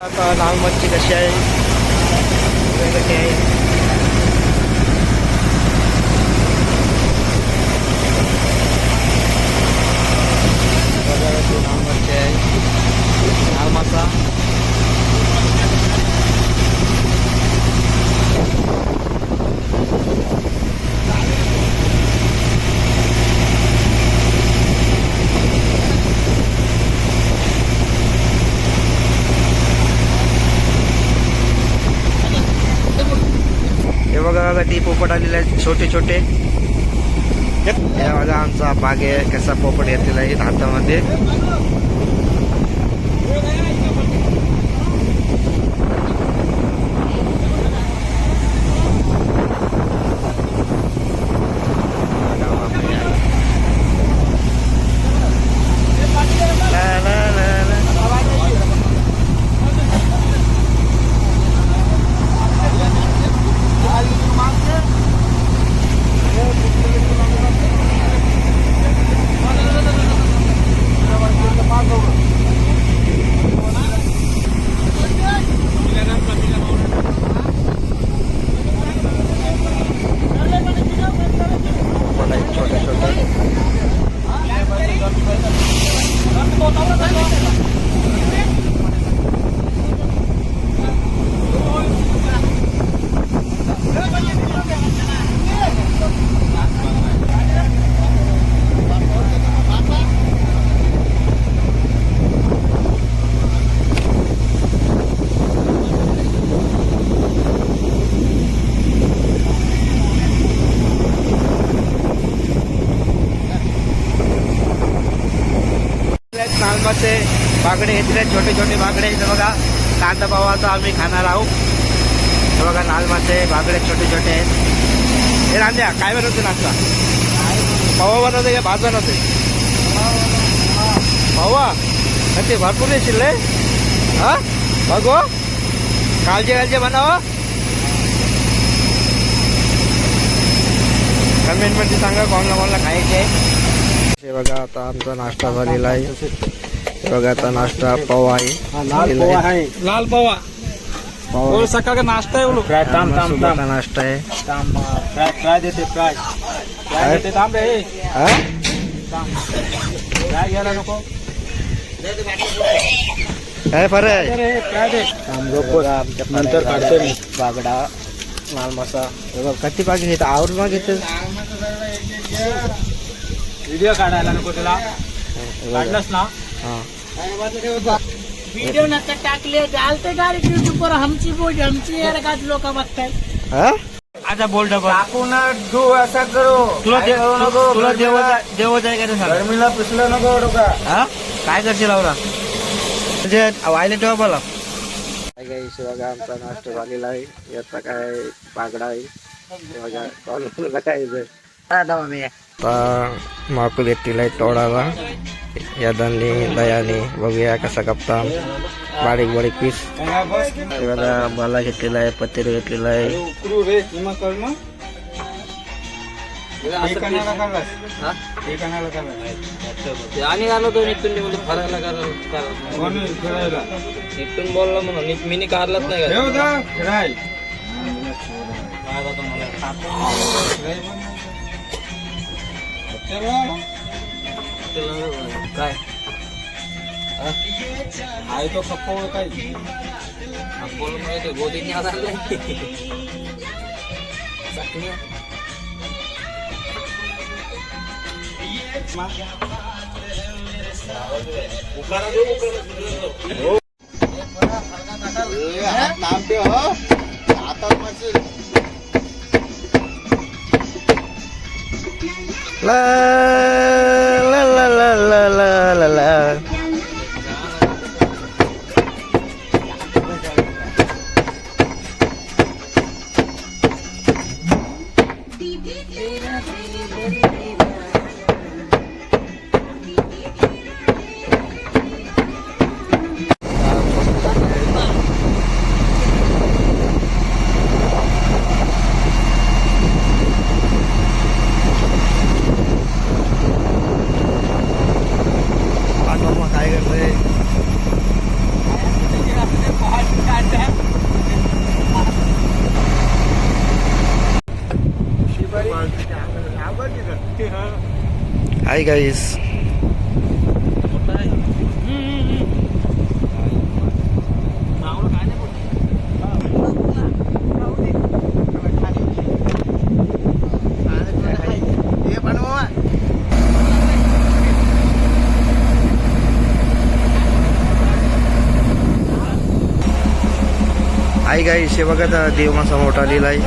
आता लाल मच्छी कशी आहे? वगैरे कशी आहे बघा ती लाल मच्छी आहे लाल मासा हे बघा ती पोपट आलेले आहेत छोटे छोटे. हे बघा आमचा बागे कसा पोपट घेतलेला आहे हातामध्ये ला, ला, ला, ला. पोपट आहेत छोटे छोटे लाल मासे बागडे घेतले छोटे छोटे बागडे इथं बघा कांदा पावाचा आम्ही खाणार आहोत. हे बघा लाल मासे बागडे छोटे छोटे आहेत. हे रांद्या काय बनवते नाश्ता? पवा बनवते का भात बनवते? पवा ते भरपूर येशील रे. हा? बघू. कालचे कालचे बनाव. कमेंटमध्ये सांगा कोणाला कोणाला खायचे हे बघा आता आमचा नाश्ता झालेला आहे. हे बघा आता नाश्ता पवा आहे. लाल पोहा है लाल पोहा पवा और सकाळ का नाश्ता है ताम ताम सुबहचा नाश्ता आहे. ताम फ्राय फ्राय देते फ्राय. फ्राय देते ताम रे. हा? ताम फ्राय घ्यायला नको. काय फरक आहे? अरे फ्राय दे. नंतर काढतो मी. बागडा लाल मासा हे बघ किती घेत आवरून घेत व्हिडिओ काढायला नको तुला काढलंस ना? हा. वीडियो नका टाकले चालते डायरेक्ट युट्यूब वर. हमची बोल हमची यार का लोक बघताय हा? आता बोल डबल ना तू असा करो. तुला दे- काय करू नको तु- तुला देव गरमीला- देव जाय का ते सांग? गरमीला पिसलं नको डोका. हा? काय करशील आवरा? म्हणजे वायले तेव्हा बोला. बघा आमचा नाश्ता झालेला आहे. याचा काय बागडा आहे. हे बघा कॉल काय कापता माकूल येतील तोडाला यादांनी दयाने बघूया कसा कापता बारीक बारीक पीस. तेव्हा बाला घेतलेला आहे पतेर घेतलेला आहे. आणि आलो तो निपटून बोलतो फरायला करायला नाही काय आहे तो खप्पोळ काय खप्पोळमुळे ते गोदीने आधारलाय चटणी उकारा देऊ उकारा हो तांबे हो आता मस्त 来。Hai guys. Hai guys, siapa kata di rumah sama hotel di lain?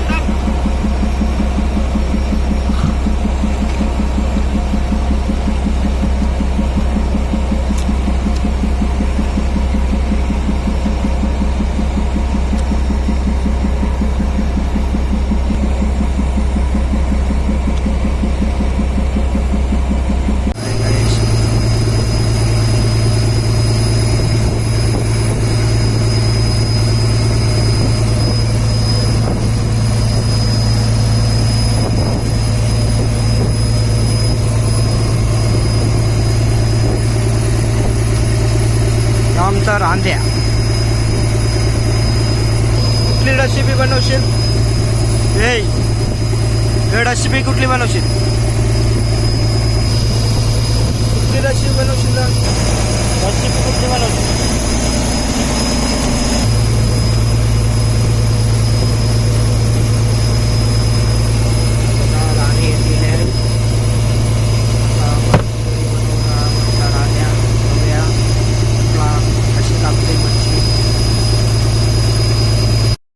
आमचा रांध्या कुठली रेसिपी बनवशील? ए रेसिपी कुठली बनवशील?